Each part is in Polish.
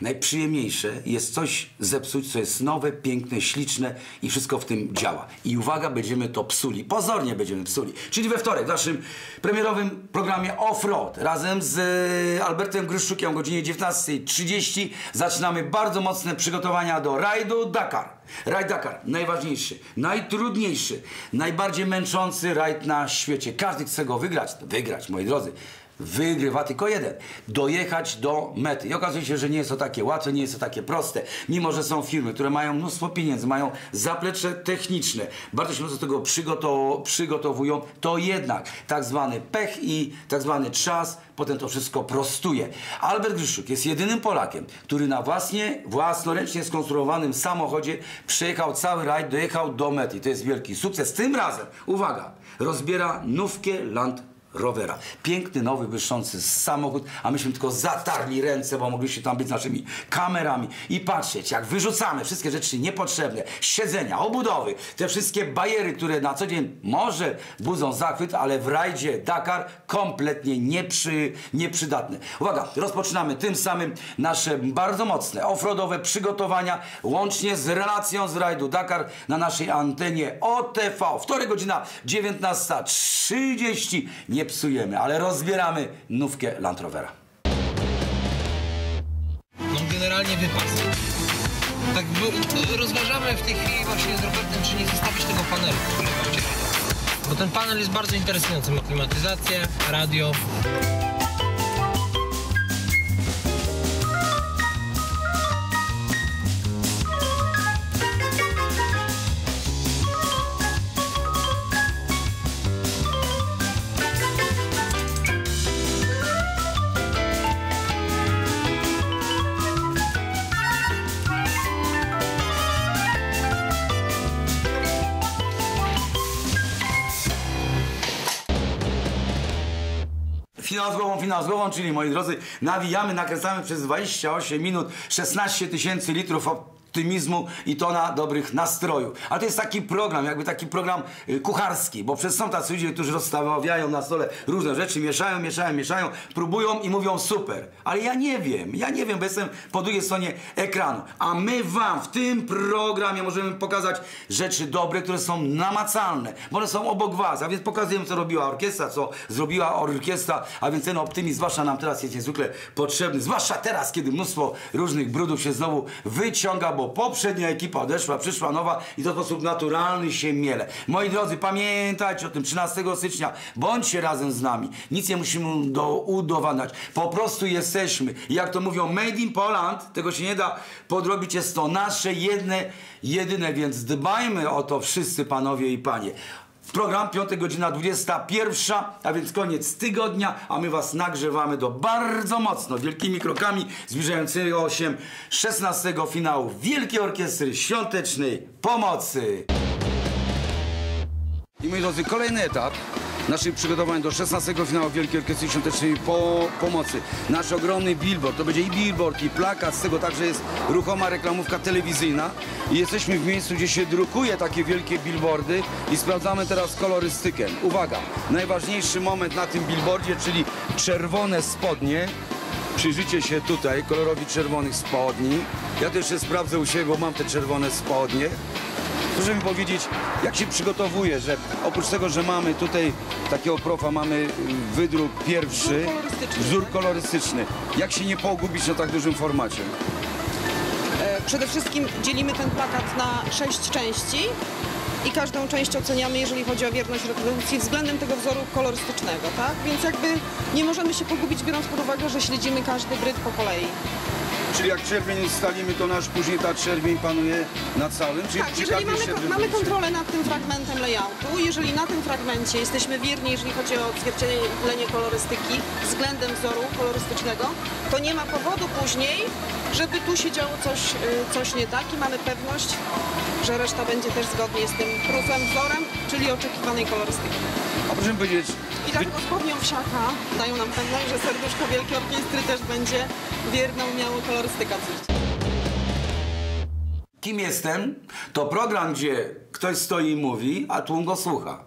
najprzyjemniejsze jest coś zepsuć, co jest nowe, piękne, śliczne i wszystko w tym działa. I uwaga, będziemy to psuli. Pozornie będziemy psuli. Czyli we wtorek w naszym premierowym programie Off-Road razem z e, Albertem Gryszczukiem o godzinie 19.30 zaczynamy bardzo mocne przygotowania do rajdu Dakar. Rajd Dakar, najważniejszy, najtrudniejszy, najbardziej męczący rajd na świecie. Każdy chce go wygrać. Wygrać, moi drodzy. Wygrywa tylko jeden. Dojechać do mety. I okazuje się, że nie jest to takie łatwe, nie jest to takie proste. Mimo, że są firmy, które mają mnóstwo pieniędzy, mają zaplecze techniczne, bardzo się do tego przygotow przygotowują, to jednak tak zwany pech i tak zwany czas potem to wszystko prostuje. Albert Gryszuk jest jedynym Polakiem, który na własnie, własnoręcznie skonstruowanym samochodzie przejechał cały rajd, dojechał do mety. To jest wielki sukces. Tym razem, uwaga, rozbiera nówkę Land Rovera. Piękny, nowy, błyszczący samochód, a myśmy tylko zatarli ręce, bo mogliśmy tam być z naszymi kamerami i patrzeć, jak wyrzucamy wszystkie rzeczy niepotrzebne, siedzenia, obudowy, te wszystkie bajery, które na co dzień może budzą zachwyt, ale w rajdzie Dakar kompletnie nieprzy, nieprzydatne. Uwaga, rozpoczynamy tym samym nasze bardzo mocne offroadowe przygotowania, łącznie z relacją z rajdu Dakar na naszej antenie OTV. Wtorek godzina 19.30. Nie psujemy, ale rozbieramy nówkę Land Rovera. No generalnie wypas. Tak rozważamy w tej chwili właśnie z Robertem, czy nie zostawić tego panelu, który Bo ten panel jest bardzo interesujący. Ma klimatyzację, radio. Z głową, czyli moi drodzy, nawijamy, nakręcamy przez 28 minut 16 tysięcy litrów optymizmu i tona dobrych nastrojów. A to jest taki program, jakby taki program y, kucharski, bo przez są tacy ludzie, którzy rozstawiają na stole różne rzeczy, mieszają, mieszają, mieszają, próbują i mówią super. Ale ja nie wiem, ja nie wiem, bo jestem po drugiej stronie ekranu. A my wam w tym programie możemy pokazać rzeczy dobre, które są namacalne, bo one są obok was, a więc pokazujemy, co robiła orkiestra, co zrobiła orkiestra, a więc ten optymizm, zwłaszcza nam teraz jest niezwykle potrzebny, zwłaszcza teraz, kiedy mnóstwo różnych brudów się znowu wyciąga, bo poprzednia ekipa odeszła, przyszła nowa i to w sposób naturalny się miele. Moi drodzy, pamiętajcie o tym 13 stycznia, bądźcie razem z nami. Nic nie musimy do udowadniać. Po prostu jesteśmy. Jak to mówią, made in Poland, tego się nie da podrobić, jest to nasze jedne, jedyne, więc dbajmy o to wszyscy panowie i panie. Program, 5 godzina 21, a więc koniec tygodnia, a my was nagrzewamy do bardzo mocno, wielkimi krokami zbliżającego się 16 finału Wielkiej Orkiestry Świątecznej Pomocy. I moi drodzy, kolejny etap naszych przygotowań do 16 finału Wielkiej Orkiestry Świątecznej po Pomocy. Nasz ogromny billboard, to będzie i billboard, i plakat, z tego także jest ruchoma reklamówka telewizyjna. I jesteśmy w miejscu, gdzie się drukuje takie wielkie billboardy i sprawdzamy teraz kolorystykę. Uwaga, najważniejszy moment na tym billboardzie, czyli czerwone spodnie. Przyjrzyjcie się tutaj kolorowi czerwonych spodni. Ja to jeszcze sprawdzę u siebie, bo mam te czerwone spodnie. Proszę mi powiedzieć, jak się przygotowuje, że oprócz tego, że mamy tutaj takiego profa, mamy y, wydruk pierwszy, Wzór kolorystyczny, wzór tak? kolorystyczny. Jak się nie pogubić na tak dużym formacie? E, Przede wszystkim dzielimy ten plakat na sześć części i każdą część oceniamy, jeżeli chodzi o wierność reprodukcji względem tego wzoru kolorystycznego, tak? Więc jakby nie możemy się pogubić, biorąc pod uwagę, że śledzimy każdy bryt po kolei. Czyli jak czerwień ustalimy, to nasz później ta czerwień panuje na całym? Czyli Tak, jeżeli mamy, mamy kontrolę nad tym fragmentem layoutu, jeżeli na tym fragmencie jesteśmy wierni, jeżeli chodzi o odzwierciedlenie kolorystyki względem wzoru kolorystycznego, to nie ma powodu później, żeby tu się działo coś, y, coś nie tak i mamy pewność, że reszta będzie też zgodnie z tym prufem wzorem, czyli oczekiwanej kolorystyki. A proszę mi powiedzieć, I dlatego spodnią wsiaka dają nam pewność, że serduszko Wielkiej Orkiestry też będzie wierną miało kolorystyka. kim jestem, to program, gdzie ktoś stoi i mówi, a tłum go słucha.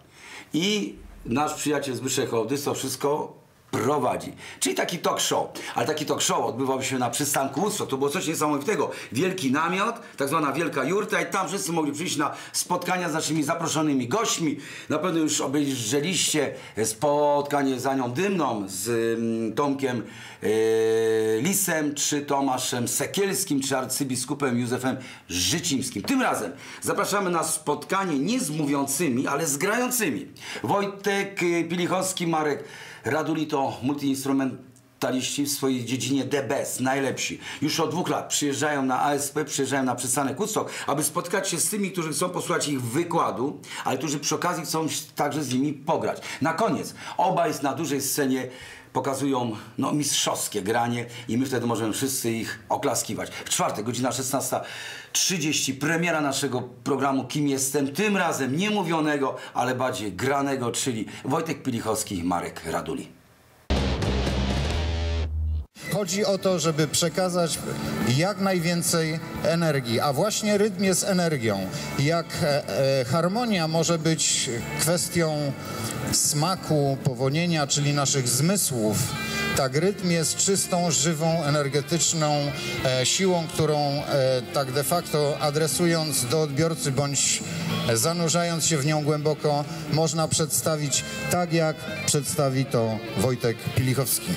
I nasz przyjaciel Zbyszek Hołdys to wszystko prowadzi. Czyli taki talk show. Ale taki talk show odbywał się na przystanku Woodstock. To było coś niesamowitego. Wielki namiot, tak zwana wielka jurta i tam wszyscy mogli przyjść na spotkania z naszymi zaproszonymi gośćmi. Na pewno już obejrzeliście spotkanie z Anią Dymną, z mm, Tomkiem e, Lisem, czy Tomaszem Sekielskim, czy arcybiskupem Józefem Życimskim. Tym razem zapraszamy na spotkanie nie z mówiącymi, ale z grającymi. Wojtek e, Pilichowski, Marek Radulito, multiinstrumentaliści w swojej dziedzinie best, najlepsi. Już od dwóch lat przyjeżdżają na ASP, przyjeżdżają na przystanek Woodstock, aby spotkać się z tymi, którzy chcą posłuchać ich wykładu, ale którzy przy okazji chcą także z nimi pograć. Na koniec, obaj na dużej scenie pokazują no, mistrzowskie granie i my wtedy możemy wszyscy ich oklaskiwać. W czwartek, godzina 16.30, premiera naszego programu Kim Jestem, tym razem nie mówionego, ale bardziej granego, czyli Wojtek Pilichowski i Marek Raduli. Chodzi o to, żeby przekazać jak najwięcej energii, a właśnie rytm jest energią. Jak e, e, harmonia może być kwestią smaku, powonienia, czyli naszych zmysłów, tak rytm jest czystą, żywą, energetyczną e, siłą, którą tak de facto adresując do odbiorcy bądź zanurzając się w nią głęboko, można przedstawić tak, jak przedstawi to Wojtek Pilichowski.